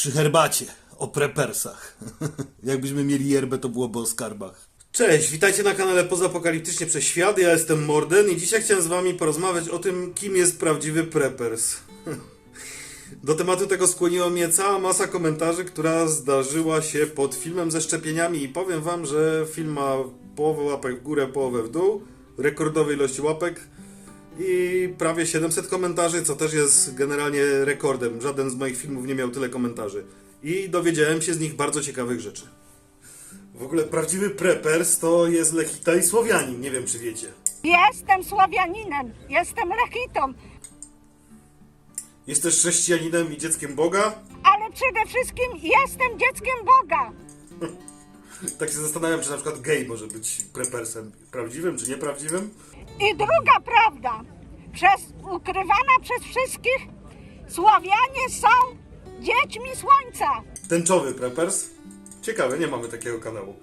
przy herbacie o prepersach. Jakbyśmy mieli yerbę, to byłoby o skarbach. Cześć, witajcie na kanale Pozapokaliptycznie przez Świat. Ja jestem Morden i dzisiaj chciałem z wami porozmawiać o tym, kim jest prawdziwy preppers. Do tematu tego skłoniła mnie cała masa komentarzy, która zdarzyła się pod filmem ze szczepieniami i powiem wam, że film ma połowę łapek w górę, połowę w dół, rekordowej ilości łapek i prawie 700 komentarzy, co też jest generalnie rekordem. Żaden z moich filmów nie miał tyle komentarzy. I dowiedziałem się z nich bardzo ciekawych rzeczy. W ogóle prawdziwy preppers to jest Lechita i Słowianin, nie wiem czy wiecie. Jestem Słowianinem, jestem Lechitą, Jest też chrześcijaninem i dzieckiem Boga. ale przede wszystkim jestem dzieckiem Boga. Tak się zastanawiam, czy na przykład gej może być preppersem prawdziwym czy nieprawdziwym. I druga prawda, przez, ukrywana przez wszystkich, Słowianie są dziećmi słońca. Tęczowy preppers. Ciekawe, nie mamy takiego kanału.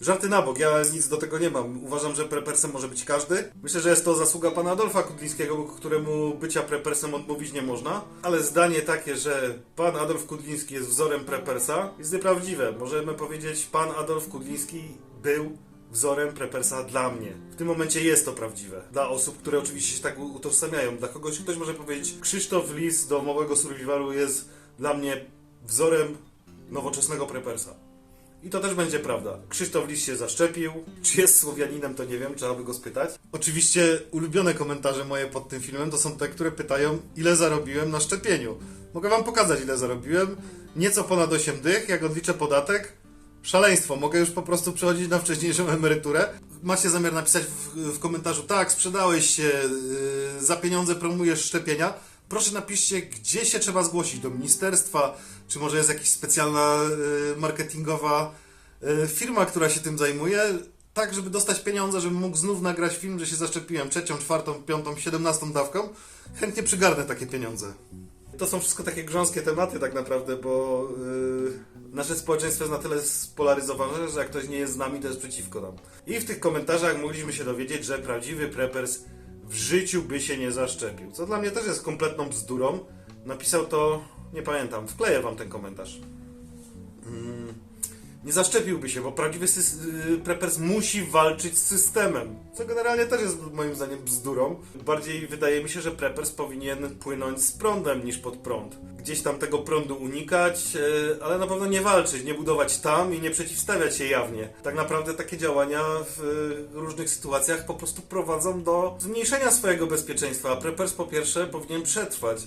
Żarty na bok, ja nic do tego nie mam. Uważam, że preppersem może być każdy. Myślę, że jest to zasługa pana Adolfa Kudlińskiego, któremu bycia preppersem odmówić nie można. Ale zdanie takie, że pan Adolf Kudliński jest wzorem preppersa, jest nieprawdziwe. Możemy powiedzieć, pan Adolf Kudliński był wzorem preppersa dla mnie. W tym momencie jest to prawdziwe. Dla osób, które oczywiście się tak utożsamiają. Dla kogoś ktoś może powiedzieć, Krzysztof Lis z domowego survivalu jest dla mnie wzorem nowoczesnego preppersa. I to też będzie prawda. Krzysztof Lis się zaszczepił. Czy jest Słowianinem, to nie wiem, trzeba by go spytać. Oczywiście ulubione komentarze moje pod tym filmem to są te, które pytają, ile zarobiłem na szczepieniu. Mogę wam pokazać, ile zarobiłem. Nieco ponad 8 dych, jak odliczę podatek. Szaleństwo, mogę już po prostu przechodzić na wcześniejszą emeryturę. Macie zamiar napisać w, w komentarzu, tak, sprzedałeś się, yy, za pieniądze promujesz szczepienia. Proszę napiszcie, gdzie się trzeba zgłosić, do ministerstwa, czy może jest jakaś specjalna yy, marketingowa yy, firma, która się tym zajmuje, tak, żeby dostać pieniądze, żebym mógł znów nagrać film, że się zaszczepiłem trzecią, czwartą, piątą, siedemnastą dawką. Chętnie przygarnę takie pieniądze. To są wszystko takie grząskie tematy tak naprawdę, bo yy, nasze społeczeństwo jest na tyle spolaryzowane, że jak ktoś nie jest z nami, to jest przeciwko nam. I w tych komentarzach mogliśmy się dowiedzieć, że prawdziwy preppers w życiu by się nie zaszczepił. Co dla mnie też jest kompletną bzdurą. Napisał to, nie pamiętam, wkleję wam ten komentarz. Mm, nie zaszczepiłby się, bo prawdziwy y, preppers musi walczyć z systemem. Co generalnie też jest moim zdaniem bzdurą. Bardziej wydaje mi się, że preppers powinien płynąć z prądem niż pod prąd. Gdzieś tam tego prądu unikać, y, ale na pewno nie walczyć, nie budować tam i nie przeciwstawiać się jawnie. Tak naprawdę takie działania w y, różnych sytuacjach po prostu prowadzą do zmniejszenia swojego bezpieczeństwa. A preppers po pierwsze powinien przetrwać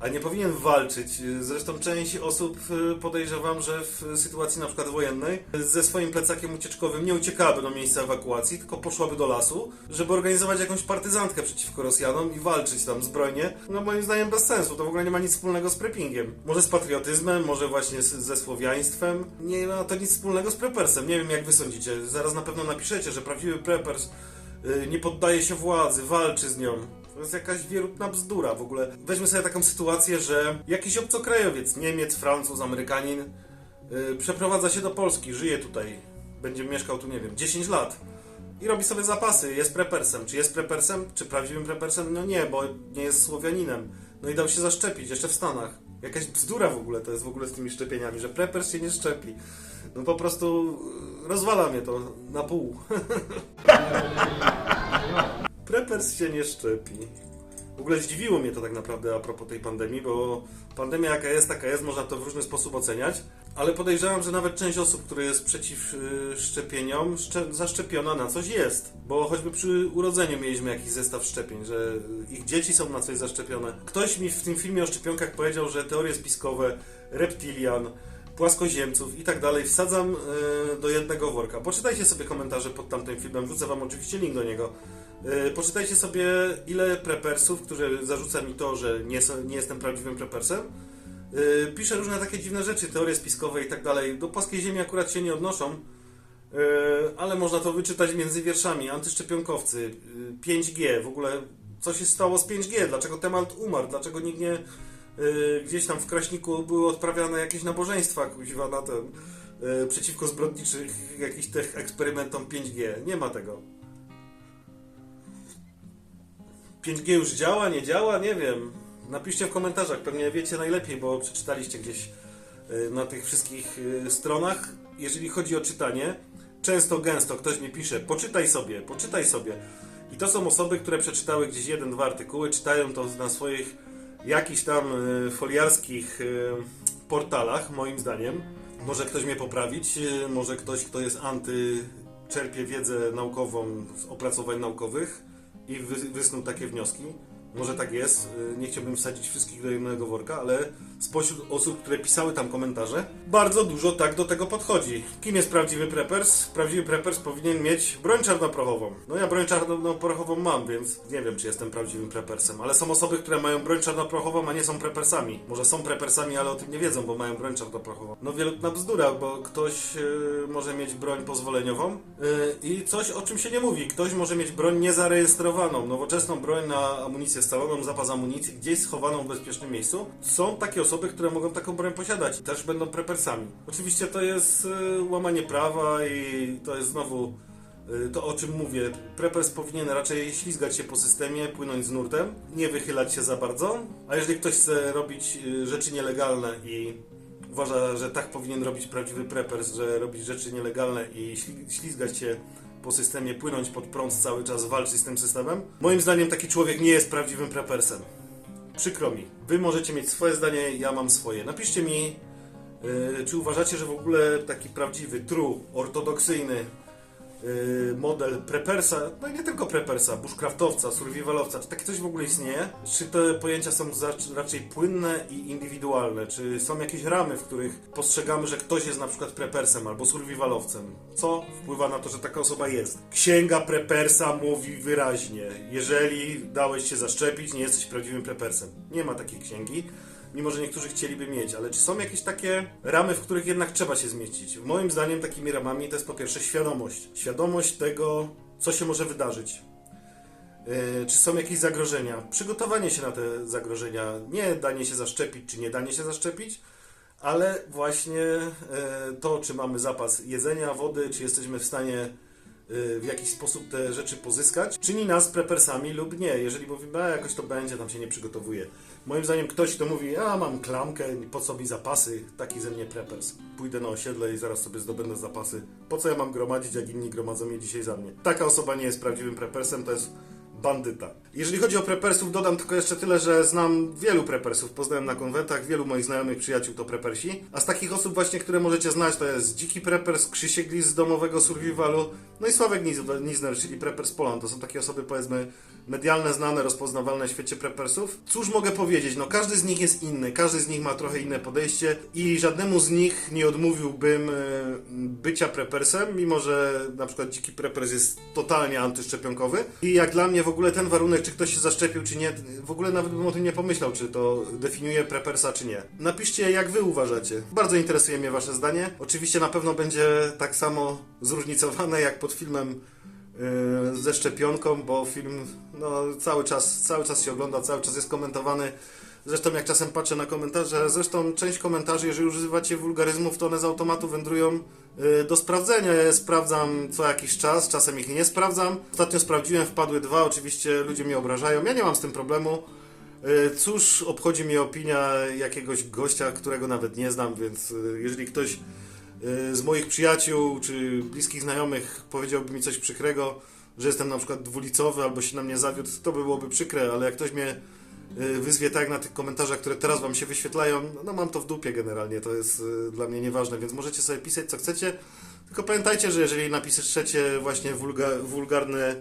a nie powinien walczyć. Zresztą część osób y, podejrzewam, że w sytuacji na przykład wojennej ze swoim plecakiem ucieczkowym nie uciekałaby do miejsca ewakuacji, tylko poszłaby do lasu, żeby organizować jakąś partyzantkę przeciwko Rosjanom i walczyć tam zbrojnie. No moim zdaniem bez sensu, to w ogóle nie ma nic wspólnego z preppingiem. Może z patriotyzmem, może właśnie ze słowiaństwem. Nie ma to nic wspólnego z preppersem. Nie wiem jak wy sądzicie. Zaraz na pewno napiszecie, że prawdziwy preppers y, nie poddaje się władzy, walczy z nią. To jest jakaś wierutna bzdura w ogóle. Weźmy sobie taką sytuację, że jakiś obcokrajowiec, Niemiec, Francuz, Amerykanin, yy, przeprowadza się do Polski, żyje tutaj, będzie mieszkał tu, nie wiem, 10 lat i robi sobie zapasy, jest prepersem. Czy jest prepersem? Czy prawdziwym prepersem? No nie, bo nie jest Słowianinem. No i dał się zaszczepić, jeszcze w Stanach. Jakaś bzdura w ogóle to jest w ogóle z tymi szczepieniami, że prepers się nie szczepi. No po prostu yy, rozwala mnie to na pół. Preppers się nie szczepi. W ogóle zdziwiło mnie to tak naprawdę a propos tej pandemii, bo pandemia jaka jest, taka jest, można to w różny sposób oceniać, ale podejrzewam, że nawet część osób, które jest przeciw y, szczepieniom, szcze- zaszczepiona na coś jest. Bo choćby przy urodzeniu mieliśmy jakiś zestaw szczepień, że ich dzieci są na coś zaszczepione. Ktoś mi w tym filmie o szczepionkach powiedział, że teorie spiskowe, reptilian, płaskoziemców i tak dalej wsadzam y, do jednego worka. Poczytajcie sobie komentarze pod tamtym filmem, wrzucę wam oczywiście link do niego. Y, Poczytajcie sobie, ile prepersów, którzy zarzuca mi to, że nie, nie jestem prawdziwym prepersem, y, pisze różne takie dziwne rzeczy, teorie spiskowe i tak dalej. Do płaskiej ziemi akurat się nie odnoszą, y, ale można to wyczytać między wierszami. Antyszczepionkowcy, y, 5G, w ogóle co się stało z 5G, dlaczego temat umarł, dlaczego nikt nie... Gdzieś tam w Kraśniku były odprawiane jakieś nabożeństwa kuźwa na ten przeciwko zbrodniczych jakichś tych eksperymentom 5G. Nie ma tego. 5G już działa, nie działa? Nie wiem. Napiszcie w komentarzach, pewnie wiecie najlepiej, bo przeczytaliście gdzieś y, na tych wszystkich y, stronach. Jeżeli chodzi o czytanie, często, gęsto ktoś mi pisze, poczytaj sobie, poczytaj sobie. I to są osoby, które przeczytały gdzieś jeden, dwa artykuły, czytają to na swoich jakichś tam y, foliarskich portalach, moim zdaniem. Może ktoś mnie poprawić, może ktoś, kto jest anty, czerpie wiedzę naukową z opracowań naukowych i wy, wysnuł takie wnioski. Może tak jest, y, nie chciałbym wsadzić wszystkich do jednego worka, ale spośród osób, które pisały tam komentarze, bardzo dużo tak do tego podchodzi. Kim jest prawdziwy preppers? Prawdziwy preppers powinien mieć broń czarnoprochową. No ja broń czarnoprochową mam, więc nie wiem, czy jestem prawdziwym preppersem, ale są osoby, które mają broń czarnoprochową, a nie są preppersami. Może są preppersami, ale o tym nie wiedzą, bo mają broń czarnoprochową. No wielutna bzdura, bo ktoś y, może mieć broń pozwoleniową y, i coś, o czym się nie mówi. Ktoś może mieć broń niezarejestrowaną, nowoczesną broń na amunicję staloną, zapas amunicji, gdzieś schowaną w bezpiecznym miejscu. Są takie osoby, które mogą taką broń posiadać też będą preppersami. Oczywiście to jest y, łamanie prawa i to jest znowu y, to, o czym mówię. Preppers powinien raczej ślizgać się po systemie, płynąć z nurtem, nie wychylać się za bardzo. A jeżeli ktoś chce robić y, rzeczy nielegalne i uważa, że tak powinien robić prawdziwy preppers, że robić rzeczy nielegalne i śli- ślizgać się po systemie, płynąć pod prąd cały czas, walczyć z tym systemem. Moim zdaniem taki człowiek nie jest prawdziwym preppersem. Przykro mi. Wy możecie mieć swoje zdanie, ja mam swoje. Napiszcie mi, yy, czy uważacie, że w ogóle taki prawdziwy, true, ortodoksyjny model preppersa, no i nie tylko preppersa, bushcraftowca, survivalowca, czy takie coś w ogóle istnieje? Czy te pojęcia są raczej płynne i indywidualne? Czy są jakieś ramy, w których postrzegamy, że ktoś jest na przykład preppersem albo survivalowcem? Co wpływa na to, że taka osoba jest? Księga preppersa mówi wyraźnie, jeżeli dałeś się zaszczepić, nie jesteś prawdziwym preppersem. Nie ma takiej księgi mimo że niektórzy chcieliby mieć, ale czy są jakieś takie ramy, w których jednak trzeba się zmieścić? Moim zdaniem takimi ramami to jest po pierwsze świadomość. Świadomość tego, co się może wydarzyć. Yy, czy są jakieś zagrożenia? Przygotowanie się na te zagrożenia, nie danie się zaszczepić, czy nie danie się zaszczepić, ale właśnie yy, to, czy mamy zapas jedzenia, wody, czy jesteśmy w stanie w jakiś sposób te rzeczy pozyskać, czyni nas prepersami lub nie. Jeżeli mówimy, a jakoś to będzie, tam się nie przygotowuje. Moim zdaniem ktoś, kto mówi, a mam klamkę, po co mi zapasy, taki ze mnie preppers. Pójdę na osiedle i zaraz sobie zdobędę zapasy. Po co ja mam gromadzić, jak inni gromadzą je dzisiaj za mnie? Taka osoba nie jest prawdziwym preppersem, to jest bandyta. Jeżeli chodzi o preppersów, dodam tylko jeszcze tyle, że znam wielu preppersów. Poznałem na konwentach, wielu moich znajomych przyjaciół to preppersi. A z takich osób właśnie, które możecie znać, to jest Dziki Preppers, Krzysiek Lis z domowego survivalu, no i Sławek Niz- Nizner, czyli Preppers Poland. To są takie osoby, powiedzmy, medialne, znane, rozpoznawalne w świecie preppersów. Cóż mogę powiedzieć? No każdy z nich jest inny, każdy z nich ma trochę inne podejście i żadnemu z nich nie odmówiłbym e, bycia preppersem, mimo że na przykład dziki preppers jest totalnie antyszczepionkowy. I jak dla mnie w ogóle ten warunek, czy ktoś się zaszczepił, czy nie, w ogóle nawet bym o tym nie pomyślał, czy to definiuje preppersa, czy nie. Napiszcie, jak wy uważacie. Bardzo interesuje mnie wasze zdanie. Oczywiście na pewno będzie tak samo zróżnicowane jak pod filmem yy, ze szczepionką, bo film no, cały, czas, cały czas się ogląda, cały czas jest komentowany. Zresztą jak czasem patrzę na komentarze, zresztą część komentarzy, jeżeli używacie wulgaryzmów, to one z automatu wędrują yy, do sprawdzenia. Ja je sprawdzam co jakiś czas, czasem ich nie sprawdzam. Ostatnio sprawdziłem, wpadły dwa, oczywiście ludzie mnie obrażają, ja nie mam z tym problemu. Yy, Cóż, obchodzi mnie opinia jakiegoś gościa, którego nawet nie znam, więc yy, jeżeli ktoś z moich przyjaciół czy bliskich znajomych powiedziałby mi coś przykrego, że jestem na przykład dwulicowy albo się na mnie zawiódł, to by byłoby przykre, ale jak ktoś mnie wyzwie tak na tych komentarzach, które teraz wam się wyświetlają, no mam to w dupie generalnie, to jest yy, dla mnie nieważne, więc możecie sobie pisać co chcecie, tylko pamiętajcie, że jeżeli napiszecie właśnie wulga, wulgarne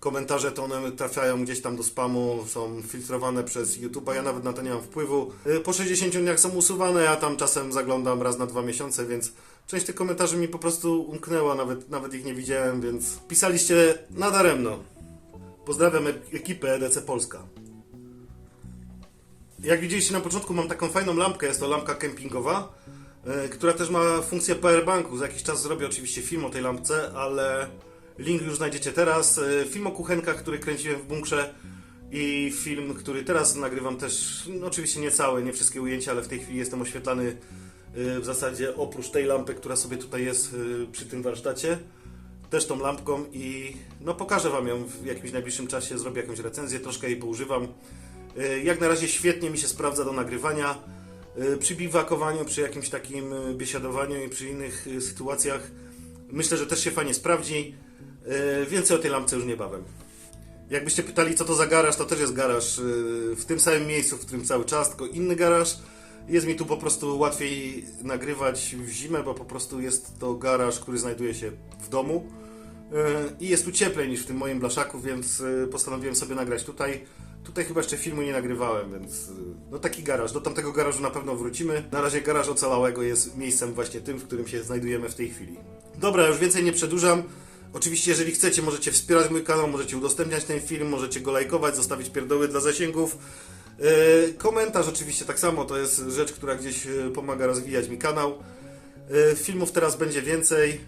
komentarze, to one trafiają gdzieś tam do spamu, są filtrowane przez YouTube'a, ja nawet na to nie mam wpływu. Y, Po 60 dniach są usuwane, ja tam czasem zaglądam raz na dwa miesiące, więc część tych komentarzy mi po prostu umknęła, nawet, nawet ich nie widziałem, więc pisaliście nadaremno. Pozdrawiam e- ekipę EDC Polska. Jak widzieliście na początku mam taką fajną lampkę, jest to lampka kempingowa, e, która też ma funkcję powerbanku. Za jakiś czas zrobię oczywiście film o tej lampce, ale link już znajdziecie teraz. E, Film o kuchenkach, który kręciłem w bunkrze i film, który teraz nagrywam też, no oczywiście nie całe, nie wszystkie ujęcia, ale w tej chwili jestem oświetlany e, w zasadzie oprócz tej lampy, która sobie tutaj jest przy tym warsztacie też tą lampką i no pokażę Wam ją w jakimś najbliższym czasie, zrobię jakąś recenzję, troszkę jej poużywam. Yy, Jak na razie świetnie mi się sprawdza do nagrywania. y, przy biwakowaniu, przy jakimś takim y, biesiadowaniu i przy innych sytuacjach myślę, że też się fajnie sprawdzi. Więcej o tej lampce już niebawem. Jakbyście pytali, co to za garaż, to też jest garaż w tym samym miejscu, w którym cały czas, tylko inny garaż. Jest mi tu po prostu łatwiej nagrywać w zimę, bo po prostu jest to garaż, który znajduje się w domu. I jest tu cieplej niż w tym moim blaszaku, więc postanowiłem sobie nagrać tutaj. Tutaj chyba jeszcze filmu nie nagrywałem, więc y, no taki garaż. Do tamtego garażu na pewno wrócimy. Na razie garaż ocalałego jest miejscem właśnie tym, w którym się znajdujemy w tej chwili. Dobra, już więcej nie przedłużam. Oczywiście, jeżeli chcecie, możecie wspierać mój kanał, możecie udostępniać ten film, możecie go lajkować, zostawić pierdoły dla zasięgów. Yy, komentarz oczywiście tak samo, to jest rzecz, która gdzieś yy, pomaga rozwijać mi kanał. Yy, filmów teraz będzie więcej.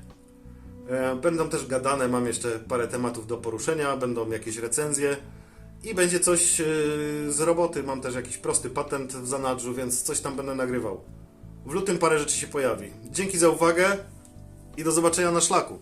E, Będą też gadane, mam jeszcze parę tematów do poruszenia, będą jakieś recenzje i będzie coś e, z roboty. Mam też jakiś prosty patent w zanadrzu, więc coś tam będę nagrywał. W lutym parę rzeczy się pojawi. Dzięki za uwagę i do zobaczenia na szlaku.